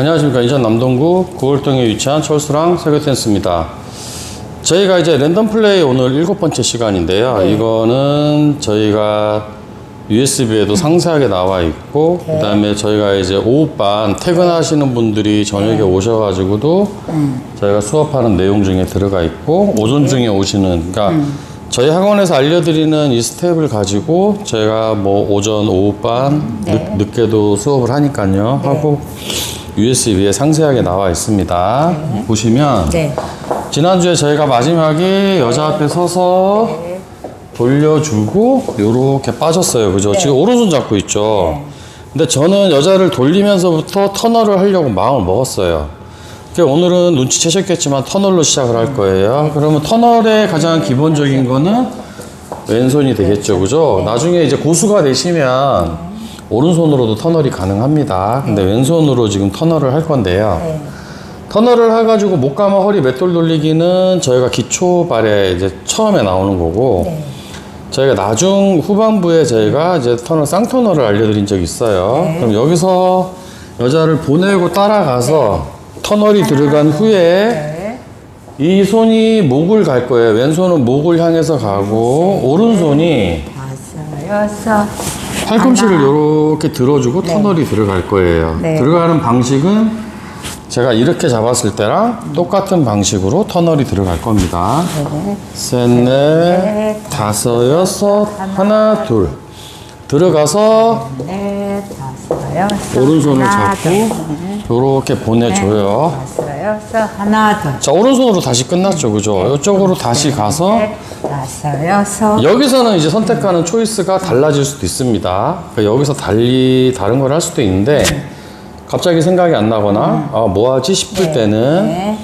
안녕하십니까. 인천 남동구 구월동에 위치한 철수랑 세계댄스입니다. 저희가 이제 랜덤 플레이 오늘 일곱 번째 시간인데요. 네. 이거는 저희가 USB에도 상세하게 나와 있고, 네. 그 다음에 저희가 이제 오후반 퇴근하시는 분들이 저녁에 네. 오셔가지고도 음. 저희가 수업하는 내용 중에 들어가 있고, 네. 오전 중에 오시는, 그러니까 음. 저희 학원에서 알려드리는 이 스텝을 가지고 저희가 뭐 오전, 오후반, 네. 늦, 늦게도 수업을 하니까요. 하고 USB에 상세하게 나와 있습니다. 보시면 네. 지난주에 저희가 마지막에 여자 앞에 서서 네. 돌려주고 요렇게 빠졌어요. 그죠? 네. 지금 오른손 잡고 있죠. 근데 저는 여자를 돌리면서부터 터널을 하려고 마음을 먹었어요. 그러니까 오늘은 눈치채셨겠지만 터널로 시작을 할 거예요. 그러면 터널의 가장 기본적인 거는 왼손이 되겠죠. 그죠? 나중에 이제 고수가 되시면 오른손으로도 터널이 가능합니다. 근데 왼손으로 지금 터널을 할 건데요. 네. 터널을 해가지고 목 감아 허리 맷돌 돌리기는 저희가 기초 발에 이제 처음에 나오는 거고 네. 저희가 나중 후반부에 저희가 이제 터널 쌍터널을 알려드린 적이 있어요. 네. 그럼 여기서 여자를 보내고 따라가서 터널이 들어간 후에 네. 이 손이 목을 갈 거예요. 왼손은 목을 향해서 가고 오른손이 다섯, 여섯. 팔꿈치를 이렇게 들어주고 터널이 들어갈 거예요. 네. 들어가는 방식은 제가 이렇게 잡았을 때랑 똑같은 방식으로 터널이 들어갈 겁니다. 네. 셋, 넷, 다섯, 여섯, 하나, 둘. 들어가서 네, 다섯, 여섯. 오른손을 하나, 잡고 둘. 이렇게 보내줘요. 다섯, 여섯. 하나, 둘. 자, 오른손으로 다시 끝났죠. 그죠? 이쪽으로 다시 가서 넷, 다섯, 여섯. 여기서는 이제 선택하는 초이스가 달라질 수도 있습니다. 그러니까 여기서 달리 다른 걸 할 수도 있는데 갑자기 생각이 안 나거나 아, 뭐 하지 싶을 때는 네.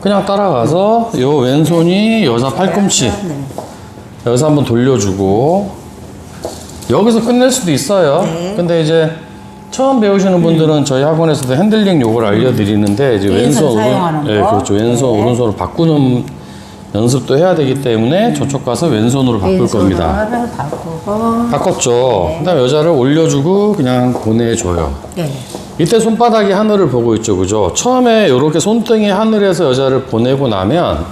그냥 따라가서 요 왼손이 여자 팔꿈치 네. 여기서 한번 돌려주고 여기서 끝낼 수도 있어요. 네. 근데 이제 처음 배우시는 분들은 저희 학원에서도 핸들링 요걸 알려드리는데 이제 왼손 왼손 사용하는 예, 거. 그렇죠. 왼손 네. 오른손을 바꾸는 연습도 해야 되기 때문에 저쪽 가서 왼손으로 바꿀 겁니다. 바꾸고. 바꿨죠. 그다음에 여자를 올려주고 그냥 보내줘요. 네. 이때 손바닥이 하늘을 보고 있죠, 그죠? 처음에 이렇게 손등이 하늘에서 여자를 보내고 나면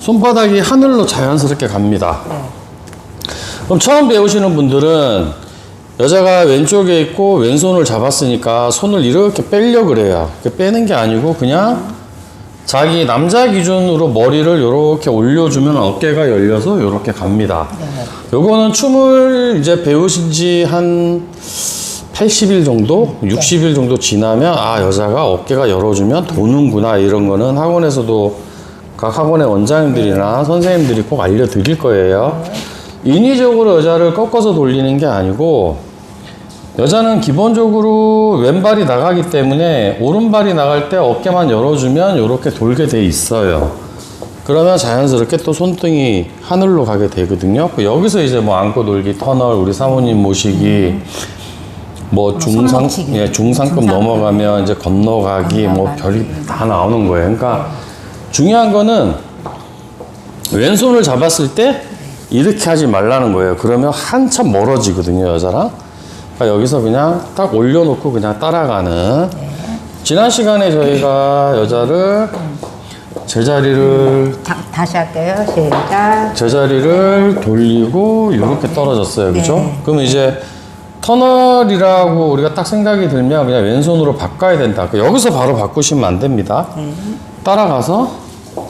손바닥이 하늘로 자연스럽게 갑니다. 네. 그럼 처음 배우시는 분들은 여자가 왼쪽에 있고 왼손을 잡았으니까 손을 이렇게 빼려 그래요. 빼는 게 아니고 그냥 자기 남자 기준으로 머리를 이렇게 올려주면 어깨가 열려서 이렇게 갑니다. 네. 요거는 춤을 이제 배우신 지 한 80일 정도, 60일 정도 지나면 아 여자가 어깨가 열어주면 도는구나 이런 거는 학원에서도 각 학원의 원장님들이나 선생님들이 꼭 알려드릴 거예요. 인위적으로 여자를 꺾어서 돌리는 게 아니고 여자는 기본적으로 왼발이 나가기 때문에 오른발이 나갈 때 어깨만 열어주면 이렇게 돌게 돼 있어요. 그러면 자연스럽게 또 손등이 하늘로 가게 되거든요. 그 여기서 이제 뭐 안고 돌기, 터널, 우리 사모님 모시기, 뭐 중상, 손목치기. 예, 중상급. 넘어가면 이제 건너가기, 뭐 건너가기. 별이 다 나오는 거예요. 그러니까 중요한 거는 왼손을 잡았을 때 이렇게 하지 말라는 거예요. 그러면 한참 멀어지거든요, 여자랑. 그러니까 여기서 그냥 딱 올려놓고 그냥 따라가는. 지난 시간에 저희가 여자를 제자리를 다, 다시 할게요. 시작. 제자리를 돌리고 이렇게 떨어졌어요. 그죠? 네. 그럼 이제 터널이라고 우리가 딱 생각이 들면 그냥 왼손으로 바꿔야 된다. 그 여기서 바로 바꾸시면 안 됩니다. 네. 따라가서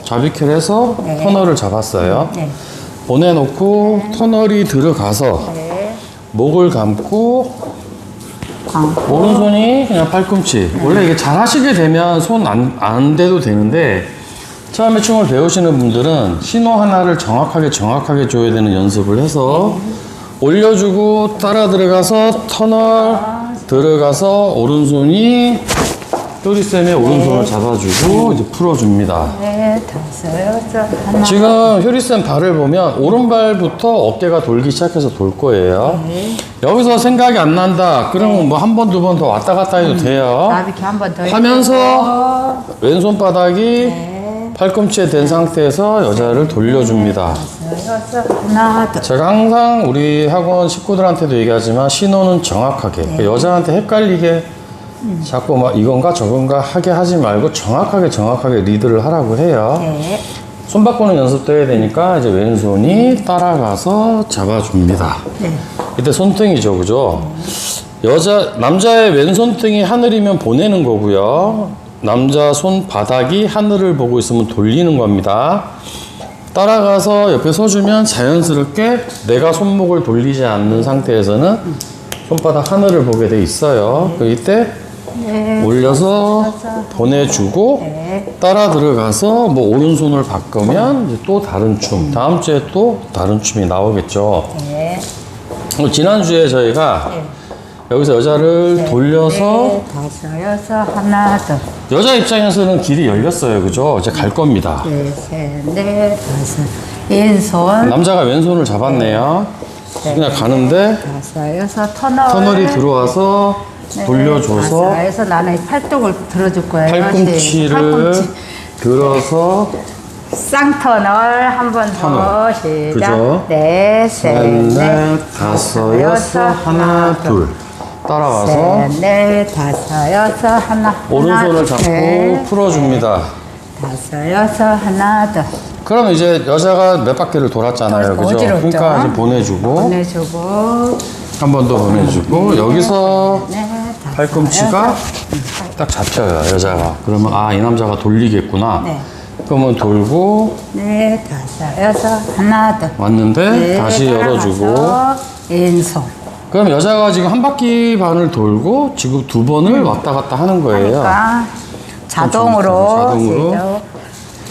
자비킬 해서 네. 터널을 잡았어요. 네. 보내놓고 터널이 들어가서 네. 목을 감고 광고. 오른손이 그냥 팔꿈치. 원래 이게 잘 하시게 되면 손 안 안 대도 되는데 처음에 춤을 배우시는 분들은 신호 하나를 정확하게 정확하게 줘야 되는 연습을 해서 올려주고 따라 들어가서 터널 들어가서 오른손이 효리쌤의 오른손을 잡아주고 이제 풀어줍니다. 네, 다섯, 여섯. 하나. 지금 효리쌤 발을 보면 오른발부터 어깨가 돌기 시작해서 돌 거예요. 네. 여기서 생각이 안 난다. 그러면 뭐 한 번, 두 번 더 왔다 갔다 해도 돼요. 나비키 한번 더. 하면서 왼손 바닥이 네. 팔꿈치에 댄 상태에서 여자를 돌려줍니다. 다섯, 여섯. 하나, 둘. 제가 항상 우리 학원 식구들한테도 얘기하지만 신호는 정확하게 여자한테 헷갈리게 자꾸 막 이건가 저건가 하게 하지 말고 정확하게 정확하게 리드를 하라고 해요. 네. 손 바꾸는 연습도 해야 되니까 이제 왼손이 따라가서 잡아줍니다. 네. 이때 손등이죠, 그죠? 여자 남자의 왼손 등이 하늘이면 보내는 거고요. 남자 손바닥이 하늘을 보고 있으면 돌리는 겁니다. 따라가서 옆에 서주면 자연스럽게 내가 손목을 돌리지 않는 상태에서는 손바닥 하늘을 보게 돼 있어요. 그 이때 네. 올려서 보내주고 네. 따라 들어가서 뭐 오른손을 바꾸면 이제 또 다른 춤 다음 주에 또 다른 춤이 나오겠죠 네. 어, 지난주에 저희가 네. 여기서 여자를 돌려서 네, 여섯, 하나, 둘. 여자 입장에서는 길이 열렸어요 그죠 이제 갈 겁니다 네, 셋, 넷, 다섯. 왼손. 남자가 왼손을 잡았네요 그냥 가는데 다섯, 여섯, 터널. 터널이 들어와서 네, 돌려줘서 다섯, 여섯, 나는 팔뚝을 들어줄 거예요. 팔꿈치를 팔꿈치. 들어서 쌍터널 한 번 더 터널. 시작. 그죠? 네, 셋, 넷, 다섯 여섯 하나 둘 따라와서 셋, 넷, 다섯, 여섯, 하나. 오른손을 하나, 잡고 셋, 풀어줍니다. 다섯, 여섯, 하나, 둘. 그럼 이제 여자가 몇 바퀴를 돌았잖아요, 그죠? 어지럽죠? 그러니까 이제 보내주고 보내주고. 한 번 더 보내주고 여기서 네, 팔꿈치가. 딱 잡혀요, 여자가. 그러면 아 이 남자가 돌리겠구나. 네. 그러면 돌고 네, 다섯, 여섯, 하나, 둘. 왔는데 네, 다시 열어주고 따라가서 왼손. 그럼 여자가 지금 한 바퀴 반을 돌고 지금 두 번을 왔다 갔다 하는 거예요. 그러니까 자동으로. 자동으로.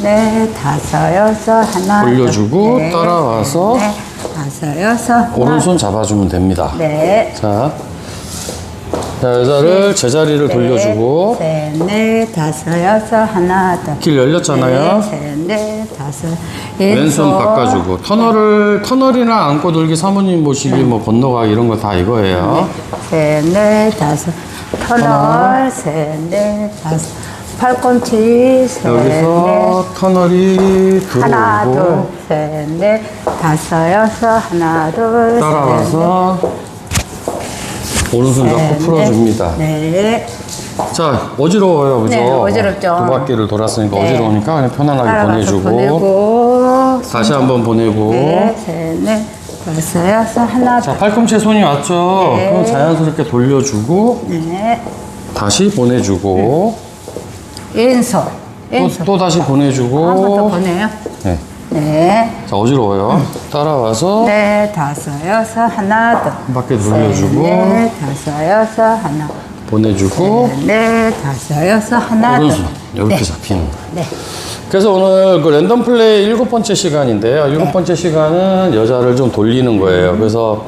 네, 다섯, 여섯, 하나. 둘. 올려주고 네, 따라와서 네, 다섯, 여섯. 하나. 오른손 잡아주면 됩니다. 네. 자, 자 여자를 제자리를 돌려주고 셋, 넷, 다섯, 여섯, 하나, 둘. 길 열렸잖아요. 네, 셋, 넷, 다섯. 왼손 바꿔주고 터널을 터널이나 안고 돌기 사모님 모시기 뭐 건너가기 이런 거 다 이거예요. 셋, 넷, 다섯. 터널, 셋, 넷, 다섯. 팔꿈치, 셋, 넷. 여기서 터널이 하나, 둘, 들어오고 셋, 넷, 다섯, 여섯, 하나, 둘, 따라와서 오른손 셋, 잡고 넷. 풀어줍니다. 네. 자 어지러워요, 그죠? 네, 어지럽죠. 두 바퀴를 돌았으니까 네. 어지러우니까 그냥 편안하게 보내주고 보내고. 다시 한번 보내고 네, 셋, 넷, 여섯, 하나, 자 둘. 팔꿈치에 손이 왔죠? 네. 그럼 자연스럽게 돌려주고 네. 다시 보내주고 왼손. 또, 왼손. 또 다시 한번 더 보내주고 보내요. 네. 네. 자 어지러워요. 따라와서 네, 다섯, 여섯, 하나, 둘. 한 바퀴 돌려주고 네, 다섯, 여섯, 하나. 보내주고 네, 다섯, 여섯, 하나, 둘. 오른손 이렇게 네. 잡히는 거예요. 네. 그래서 오늘 그 랜덤 플레이 일곱 번째 시간인데요. 일곱 네. 번째 시간은 여자를 좀 돌리는 음. 거예요. 그래서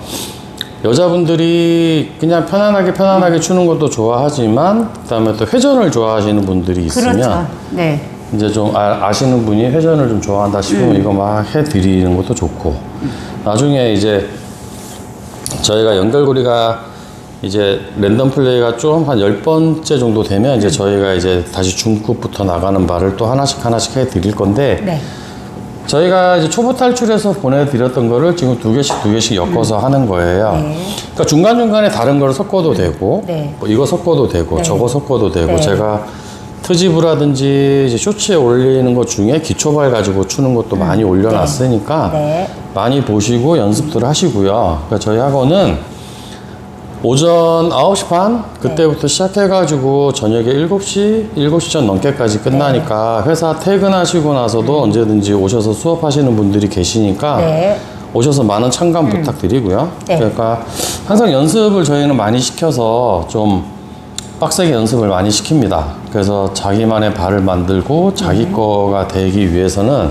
여자분들이 그냥 편안하게 편안하게 추는 것도 좋아하지만 그다음에 또 회전을 좋아하시는 분들이 있으면 그렇죠. 네. 이제 좀 아, 시는 분이 회전을 좀 좋아한다 싶으면 음. 이거 막 해드리는 것도 좋고 나중에 이제 저희가 연결고리가 이제 랜덤 플레이가 좀 한 열번째 정도 되면 음. 이제 저희가 이제 다시 중급부터 나가는 말을 또 하나씩 하나씩 해 드릴 건데 네. 저희가 이제 초보 탈출해서 보내드렸던 거를 지금 두 개씩 두 개씩 엮어서 하는 거예요. 네. 그러니까 중간중간에 다른 걸 섞어도 되고, 네. 뭐 이거 섞어도 되고, 네. 저거 섞어도 되고, 네. 제가 트지브라든지 이제 쇼츠에 올리는 것 중에 기초발 가지고 추는 것도 많이 올려놨으니까 네. 많이 보시고 연습들 하시고요. 그러니까 저희 학원은 오전 9시 반 그때부터 시작해가지고 저녁에 7시, 7시 전 넘게까지 끝나니까 회사 퇴근하시고 나서도 언제든지 오셔서 수업하시는 분들이 계시니까 네. 오셔서 많은 참관 부탁드리고요. 네. 그러니까 항상 연습을 저희는 많이 시켜서 좀 빡세게 연습을 많이 시킵니다. 그래서 자기만의 발을 만들고 자기 거가 되기 위해서는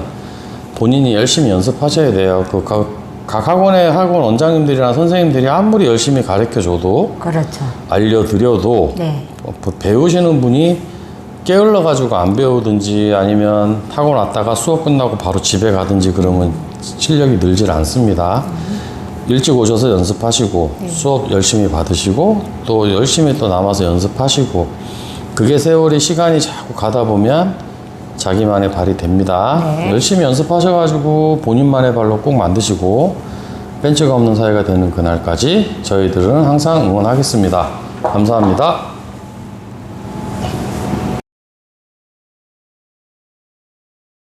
본인이 열심히 연습하셔야 돼요. 그 각, 각 학원의 학원 원장님들이나 선생님들이 아무리 열심히 가르쳐 줘도 그렇죠. 알려드려도 네. 어, 배우시는 분이 게을러 가지고 안 배우든지 아니면 학원 왔다가 수업 끝나고 바로 집에 가든지 그러면 실력이 늘질 않습니다. 일찍 오셔서 연습하시고 수업 열심히 받으시고 또 열심히 또 남아서 연습하시고 그게 세월이 시간이 자꾸 가다 보면 자기만의 발이 됩니다. 네. 열심히 연습하셔가지고 본인만의 발로 꼭 만드시고 벤치가 없는 사회가 되는 그날까지 저희들은 항상 응원하겠습니다. 감사합니다.